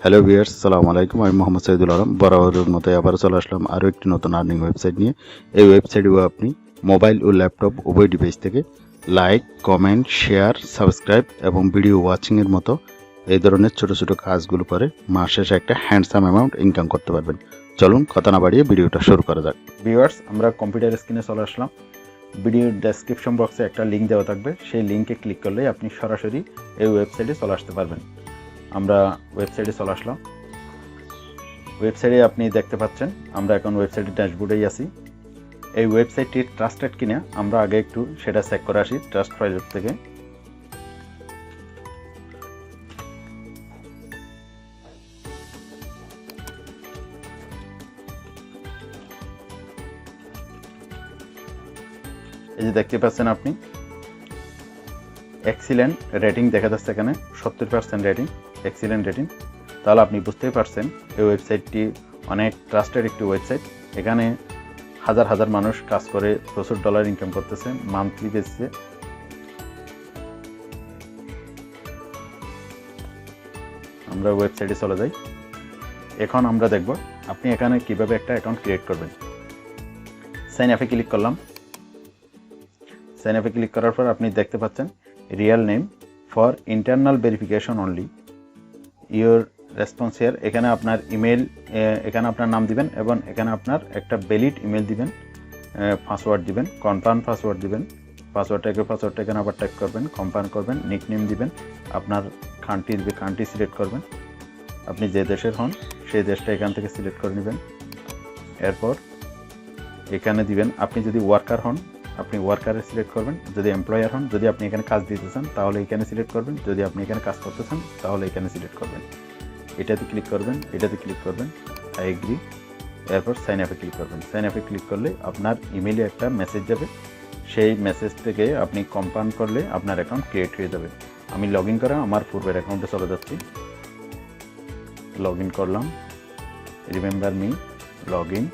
Hello viewers সালামু আলাইকুম আমি মোহাম্মদ সৈদুল আলম বরাবরের মতো আবার চলে আসলাম আরও একটি নতুন আর্নিং ওয়েবসাইট নিয়ে এই ওয়েবসাইটেও আপনি মোবাইল ও ল্যাপটপ উভয় ডিভাইস থেকে লাইক কমেন্ট শেয়ার সাবস্ক্রাইব এবং ভিডিও ওয়াচিংয়ের মতো এই ধরনের ছোট ছোট কাজগুলো করে মাস শেষে একটা হ্যান্ডসাম অ্যামাউন্ট ইনকাম করতে পারবেন চলুন কথা না বাড়িয়ে ভিডিওটা শুরু করা যাক ভিউয়ার্স আমরা কম্পিউটার স্ক্রিনে চলে আসলাম ভিডিওর ডেসক্রিপশন বক্সে একটা লিঙ্ক দেওয়া থাকবে সেই লিঙ্কে ক্লিক করলে আপনি সরাসরি এই ওয়েবসাইটে চলে আসতে পারবেন আমরা ওয়েবসাইটে চলে আসলাম। ওয়েবসাইটে আপনি দেখতে পাচ্ছেন, আমরা এখন ওয়েবসাইটের ড্যাশবোর্ডেই আছি। এই ওয়েবসাইটটি ট্রাস্টেড কিনা, আমরা আগে একটু সেটা চেক করে আসি ট্রাস্ট ফাইলের থেকে। এই যে দেখতে পাচ্ছেন আপনি এক্সিলেন্ট রেটিং দেখা যাচ্ছে এখানে, সত্তর পার্সেন্ট রেটিং এক্সিলেন্ট রেটিং তাহলে আপনি বুঝতেই পারছেন, এই ওয়েবসাইটটি অনেক ট্রাস্টেড একটি ওয়েবসাইট এখানে হাজার হাজার মানুষ কাজ করে, প্রচুর ডলার ইনকাম করতেছে মান্থলি বেসিসে আমরা ওয়েবসাইটে চলে যাই। এখন আমরা দেখব আপনি এখানে কীভাবে একটা অ্যাকাউন্ট ক্রিয়েট করবেন। সাইন অ্যাপে ক্লিক করলাম। সাইন অ্যাপে ক্লিক করার পর আপনি দেখতে পাচ্ছেন real name for internal verification only your response here এখানে আপনার ইমেল এখানে আপনার নাম দিবেন এবং এখানে আপনার একটা ভ্যালিড ইমেল দিবেন পাসওয়ার্ড দিবেন কনফার্ম পাসওয়ার্ড দিবেন পাসওয়ার্ডটাকে পাসওয়ার্ডটা এখানে আবার টাইপ করবেন কনফার্ম করবেন নিক নেম দিবেন, আপনার কান্ট্রি দিবে কান্ট্রি সিলেক্ট করবেন। আপনি যে দেশের হন, সেই দেশটা এখান থেকে সিলেক্ট করে নেবেন। এরপর এখানে দিবেন, আপনি যদি ওয়ার্কার হন আপনি ওয়ার্কারে সিলেক্ট করবেন। যদি এমপ্লয়ার হন, যদি আপনি এখানে কাজ দিতে চান তাহলে এখানে সিলেক্ট করবেন। যদি আপনি এখানে কাজ করতে চান তাহলে এখানে সিলেক্ট করবেন। এটাতে ক্লিক করবেন, এটাতে ক্লিক করবেন। আই এগ্রি এরপর সাইন অ্যাপে ক্লিক করবেন। সাইন অ্যাপে ক্লিক করলে আপনার ইমেলে একটা মেসেজ যাবে। সেই মেসেজ থেকে আপনি কনফার্ম করলে আপনার অ্যাকাউন্ট ক্রিয়েট হয়ে যাবে। আমি লগ ইন করা আমার পূর্বের অ্যাকাউন্টে চলে যাচ্ছি। লগ ইন করলাম। রিমেম্বার মি লগ ইন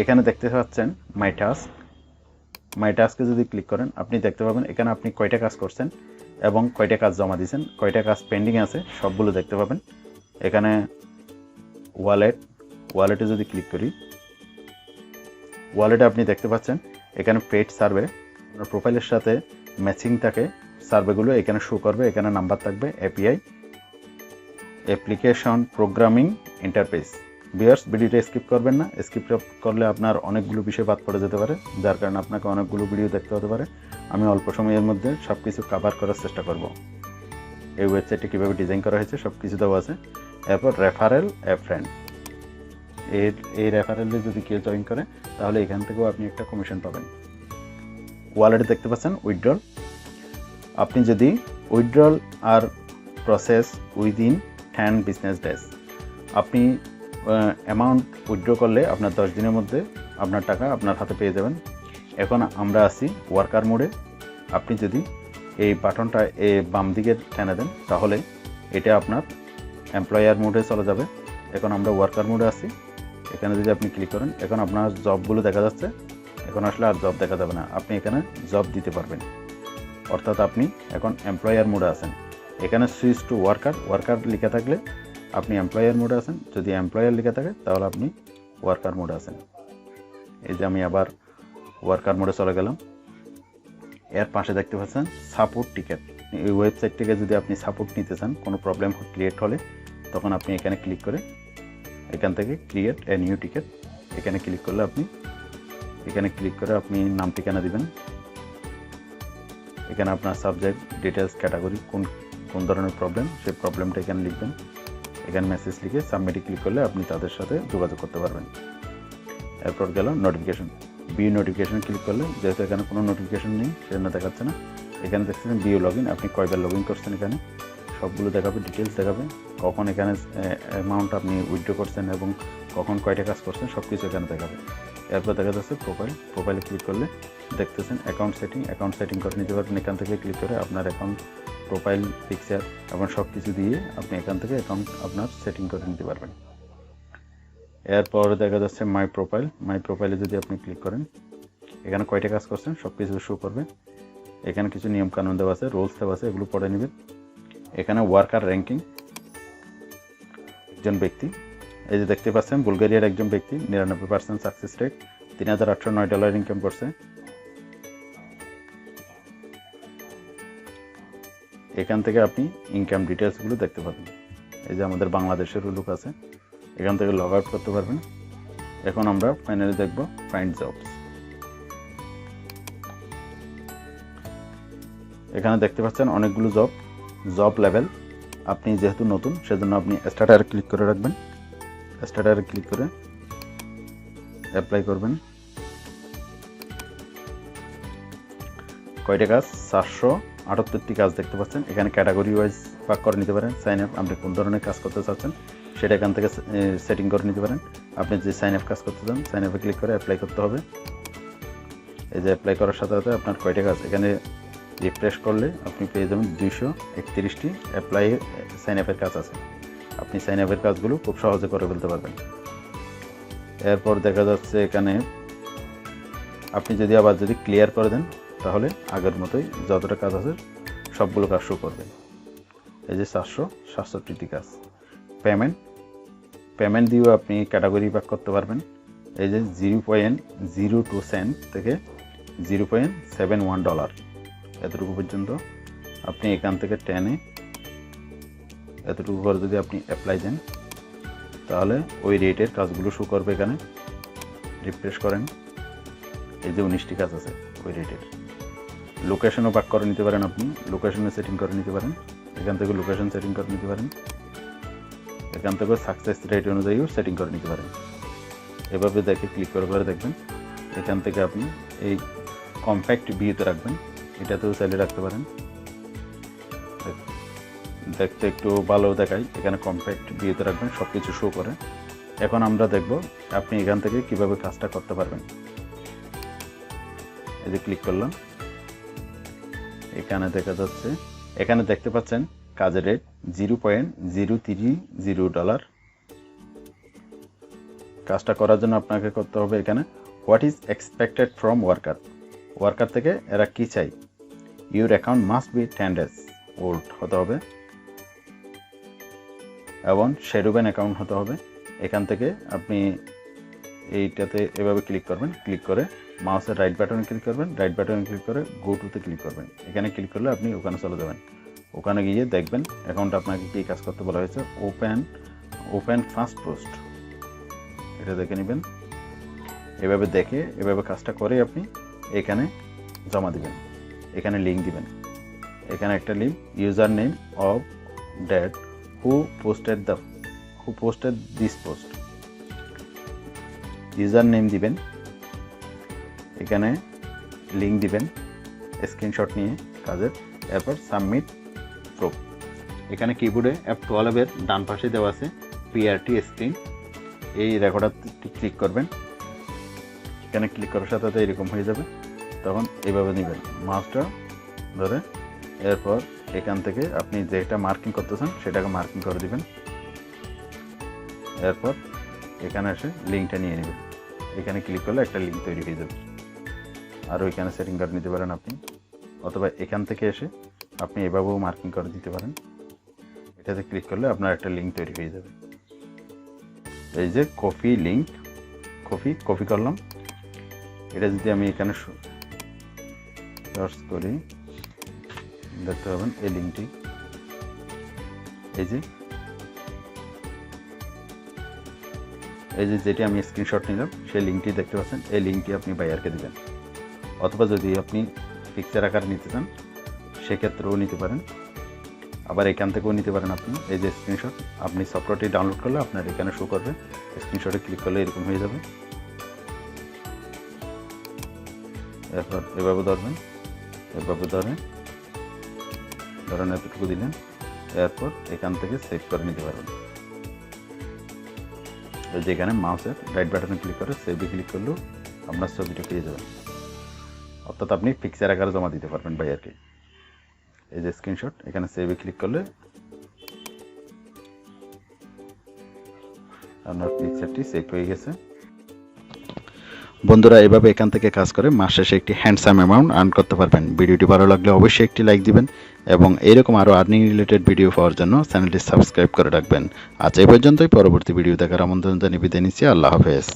এখানে দেখতে পাচ্ছেন মাই টাস্ক মাই টাস্কে যদি ক্লিক করেন, আপনি দেখতে পাবেন এখানে আপনি কয়টা কাজ করছেন এবং কয়টা কাজ জমা দিয়েছেন, কয়টা কাজ পেন্ডিং আছে, সবগুলো দেখতে পাবেন। এখানে ওয়ালেট ওয়ালেটে যদি ক্লিক করি ওয়ালেটে আপনি দেখতে পাচ্ছেন এখানে পেড সার্ভে আপনার প্রোফাইলের সাথে ম্যাচিং থাকে সার্ভেগুলো এখানে শো করবে, এখানে নাম্বার থাকবে এপিআই অ্যাপ্লিকেশন প্রোগ্রামিং ইন্টারফেস বিয়ার্স ভিডিওটা স্কিপ করবেন না। স্কিপ করলে আপনার অনেকগুলো বিষয় বাদ পড়ে যেতে পারে, যার কারণে আপনাকে অনেকগুলো ভিডিও দেখতে হতে পারে। আমি অল্প সময়ের মধ্যে সব কিছু কাভার করার চেষ্টা করব। এই ওয়েবসাইটটি কীভাবে ডিজাইন করা হয়েছে সব কিছু দেওয়া আছে। এরপর রেফারেল এ ফ্রেন্ড এর, এই রেফারেলে যদি কেউ জয়েন করে, তাহলে এখান থেকেও আপনি একটা কমিশন পাবেন। ওয়ালেটে দেখতে পাচ্ছেন উইথড্রল আপনি যদি উইথড্রল আর process within ten business days আপনি অ্যামাউন্ট উইথড্র করলে আপনার দশ দিনের মধ্যে আপনার টাকা আপনার হাতে পেয়ে যাবেন। এখন আমরা আছি ওয়ার্কার মোডে আপনি যদি এই বাটনটা এ বাম দিকে টেনে দেন, তাহলে এটা আপনার এমপ্লয়ার মোডে চলে যাবে। এখন আমরা ওয়ার্কার মোডে আছি। এখানে যদি আপনি ক্লিক করেন, এখন আপনার জবগুলো দেখা যাচ্ছে। এখন আসলে আর জব দেখা যাবে না। আপনি এখানে জব দিতে পারবেন। অর্থাৎ আপনি এখন এমপ্লয়ার মোডে আছেন। এখানে সুইচ টু ওয়ার্কার ওয়ার্কার লিখে থাকলে আপনি এমপ্লয়ার মোডে আছেন, যদি এমপ্লয়ার লিখে থাকে, তাহলে আপনি ওয়ার্কার মোডে আছেন। এই যে আমি আবার ওয়ার্কার মোডে চলে গেলাম। এর পাশে দেখতে পাচ্ছেন সাপোর্ট টিকিট এই ওয়েবসাইট থেকে যদি আপনি সাপোর্ট নিতে চান, কোনো প্রবলেম ক্রিয়েট হলে, তখন আপনি এখানে ক্লিক করে এখান থেকে ক্রিয়েট এ নিউ টিকিট এখানে ক্লিক করলে আপনি, এখানে ক্লিক করে আপনি নাম ঠিকানা দিবেন। এখানে আপনার সাবজেক্ট ডিটেলস ক্যাটাগরি কোন কোন ধরনের প্রবলেম সেই প্রবলেমটা এখানে লিখবেন। এখানে মেসেজ লিখে সাবমিটে ক্লিক করলে আপনি তাদের সাথে যোগাযোগ করতে পারবেন। এরপর গেল নোটিফিকেশন বিও নোটিফিকেশন ক্লিক করলে, যেহেতু এখানে কোনো নোটিফিকেশন নেই, সেজন্য দেখাচ্ছে না। এখানে দেখছেন বিও লগ ইন আপনি কয়বার লগ ইন করছেন এখানে? সবগুলো দেখাবে ডিটেলস দেখাবে, কখন এখানে অ্যামাউন্ট আপনি উইথড্র করছেন এবং কখন কয়টা কাজ করছেন সব কিছু এখানে দেখাবে। এরপর দেখা যাচ্ছে প্রোফাইল প্রোফাইলে ক্লিক করলে দেখতেছেন অ্যাকাউন্ট সেটিং অ্যাকাউন্ট সেটিং করে নিতে পারবেন। এখান থেকে ক্লিক করে আপনার অ্যাকাউন্ট প্রোফাইল পিকচার এবং সব কিছু দিয়ে আপনি এখান থেকে অ্যাকাউন্ট আপনার সেটিং করে নিতে পারবেন। এরপর দেখা যাচ্ছে মাই প্রোফাইল মাই প্রোফাইলে যদি আপনি ক্লিক করেন, এখানে কয়টা কাজ করছেন? সব কিছু শো করবে। এখানে কিছু নিয়ম কানুন দেওয়া আছে রুলস দেওয়া আছে, এগুলো পড়ে নেবেন। এখানে ওয়ার্কার র্যাঙ্কিং একজন ব্যক্তি। এই যে দেখতে পাচ্ছেন বুলগেরিয়ার একজন ব্যক্তি, নিরানব্বই পার্সেন্ট সাকসেস রেট তিন হাজার আটশো নয় ডলার ইনকাম করছে। এখান থেকে আপনি ইনকাম ডিটেলসগুলো দেখতে পাবেন। এই যে আমাদের বাংলাদেশের লোক আছে, এখান থেকে লগ আউট করতে পারবেন। এখন আমরা ফাইনালি দেখব ফাইন্ড জবস এখানে দেখতে পাচ্ছেন অনেকগুলো জব জব লেভেল আপনি যেহেতু নতুন, সেজন্য আপনি স্টার্টারে ক্লিক করে রাখবেন। স্টার্টারে ক্লিক করে অ্যাপ্লাই করবেন। কয়টা কাজ? চারশো আটাত্তরটি কাজ দেখতে পাচ্ছেন। এখানে ক্যাটাগরি ওয়াইজ ভাগ করে নিতে পারেন। সাইন আপ আপনি কোন ধরনের কাজ করতে চাচ্ছেন, সেটা এখান থেকে সেটিং করে নিতে পারেন। আপনি যে সাইন আপ কাজ করতে চান সাইন আপে ক্লিক করে অ্যাপ্লাই করতে হবে। এই যে অ্যাপ্লাই করার সাথে সাথে আপনার কয়টা কাজ? এখানে রিফ্রেশ করলে আপনি পেয়ে যাবেন দুইশো একত্রিশটি অ্যাপ্লাই সাইন আপের কাজ আছে। আপনি সাইন আপের কাজগুলো খুব সহজে করে ফেলতে পারবেন। এরপর দেখা যাচ্ছে এখানে আপনি যদি আবার যদি ক্লিয়ার করে দেন তাহলে আগের মতোই যতটা কাজ আছে, সবগুলো কাজ শো করবে। এই যে চারশো সাতষট্টিটি কাজ। পেমেন্ট পেমেন্ট দিয়েও আপনি ক্যাটাগরি ভাগ করতে পারবেন। এই যে zero point zero two cent থেকে zero point seven one dollar এতটুকু পর্যন্ত আপনি এখান থেকে টেনে এতটুকু করে যদি আপনি অ্যাপ্লাই দেন, তাহলে ওই রেটের কাজগুলো শো করবে এখানে। রিফ্রেশ করেন। এই যে উনিশটি কাজ আছে ওই রেটের লোকেশনও পাক করে নিতে পারেন আপনি লোকেশনে সেটিং করে নিতে পারেন, এখান থেকে লোকেশন সেটিং করে নিতে পারেন, এখান থেকে সাকসেস রেট অনুযায়ীও সেটিং করে নিতে পারেন। এভাবে দেখে ক্লিক করে করে দেখবেন, এখান থেকে আপনি এই কম্প্যাক্ট ভিউতে রাখবেন, এটাতেও চাইলে রাখতে পারেন। দেখতে একটু ভালো দেখায়, এখানে কম্প্যাক্ট ভিউতে রাখবেন সব কিছু শো করে। এখন আমরা দেখব আপনি এখান থেকে কীভাবে কাজটা করতে পারবেন। এই যে ক্লিক করলাম এখানে দেখা যাচ্ছে। এখানে দেখতে পাচ্ছেন কাজের rate zero point zero zero dollar কাজটা করার জন্য আপনাকে করতে হবে এখানে what is expected from worker worker থেকে এরা কি চাই? Your account must be ten days old হতে হবে। এবং শেরুবেন অ্যাকাউন্ট হতে হবে। এখান থেকে আপনি এইটাতে এভাবে ক্লিক করবেন। ক্লিক করে মাউসের রাইট বাটনে ক্লিক করবেন রাইট বাটনে ক্লিক করে গো টুতে ক্লিক করবেন। এখানে ক্লিক করলে আপনি ওখানে চলে যাবেন। ওখানে গিয়ে দেখবেন অ্যাকাউন্ট আপনাকে কী কাজ করতে বলা হয়েছে? ওপেন ওপেন ফার্স্ট পোস্ট এটা দেখে নেবেন। এভাবে দেখে, এভাবে কাজটা করে আপনি এখানে জমা দিবেন। এখানে লিঙ্ক দিবেন। এখানে একটা link user name of that who posted the who posted this post user name দিবেন। এখানে লিঙ্ক দিবেন স্ক্রিনশট নিয়ে কাজের, এরপর সাবমিট প্রুফ এখানে কিবোর্ডে অ্যাপ টুয়েলভের ডান পাশে দেওয়া আছে পিআরটি স্ক্রিন এই রেকর্ডারটি ক্লিক করবেন। এখানে ক্লিক করার সাথে সাথে এরকম হয়ে যাবে। তখন এইভাবে নেবেন। মাউসটা ধরে এরপর এখান থেকে আপনি যেটা মার্কিং করতেছেন সেটাকে মার্কিং করে দিবেন। এরপর এখানে এসে লিঙ্কটা নিয়ে নেবেন। এখানে ক্লিক করলে একটা লিঙ্ক তৈরি হয়ে যাবে। আর ওইখানে সেটিং কার্ড নিতে পারেন আপনি। অথবা এখান থেকে এসে আপনি এভাবেও মার্কিং করে দিতে পারেন। এটাতে ক্লিক করলে আপনার একটা লিঙ্ক তৈরি হয়ে যাবে। এই যে কপি লিঙ্ক কপি কপি করলাম এটা যদি আমি এখানে সার্চ করি, দেখতে পাবেন এই লিঙ্কটি এই যে এই যে যেটি আমি স্ক্রিনশট নিলাম, সেই লিঙ্কটি দেখতে পাচ্ছেন, এই লিঙ্কটি আপনি বাইয়ারকে দেবেন। অথবা যদি আপনি পিকচার আকার নিতে চান, সেক্ষেত্রেও নিতে পারেন। আবার এখান থেকেও নিতে পারেন আপনি। এই যে স্ক্রিনশট আপনি সফটওয়্যারটি ডাউনলোড করলে আপনার এখানে শো করবে। স্ক্রিনশটে ক্লিক করলে এরকম হয়ে যাবে। এরপর এভাবে ধরবেন, এভাবে ধরে, ধরেন এতটুকু দিলেন। এরপর এখান থেকে সেভ করে নিতে পারবেন। যেখানে মাউসের রাইট বাটনে ক্লিক করে সেভে ক্লিক করলেও আপনার ছবিটা পেয়ে যাবেন। অর্থাৎ আপনি পিকচার আকারে জমা দিতে পারবেন বাইয়ারকে এই যে স্ক্রিনশট এখানে সেভে ক্লিক করলে আপনার পিকচারটি সেভ হয়ে গেছে। বন্ধুরা, এভাবে এখান থেকে কাজ করে মাস শেষে একটি হ্যান্ডসাম অ্যামাউন্ট আর্ন করতে পারবেন। ভিডিওটি ভালো লাগলে অবশ্যই একটি লাইক দিবেন এবং এরকম আরও আর্নিং রিলেটেড ভিডিও পাওয়ার জন্য চ্যানেলটি সাবস্ক্রাইব করে রাখবেন। আজ এই পর্যন্তই, পরবর্তী ভিডিও দেখার আমন্ত্রণ জানিয়ে বিদায় নিচ্ছি। আল্লাহ হাফেজ।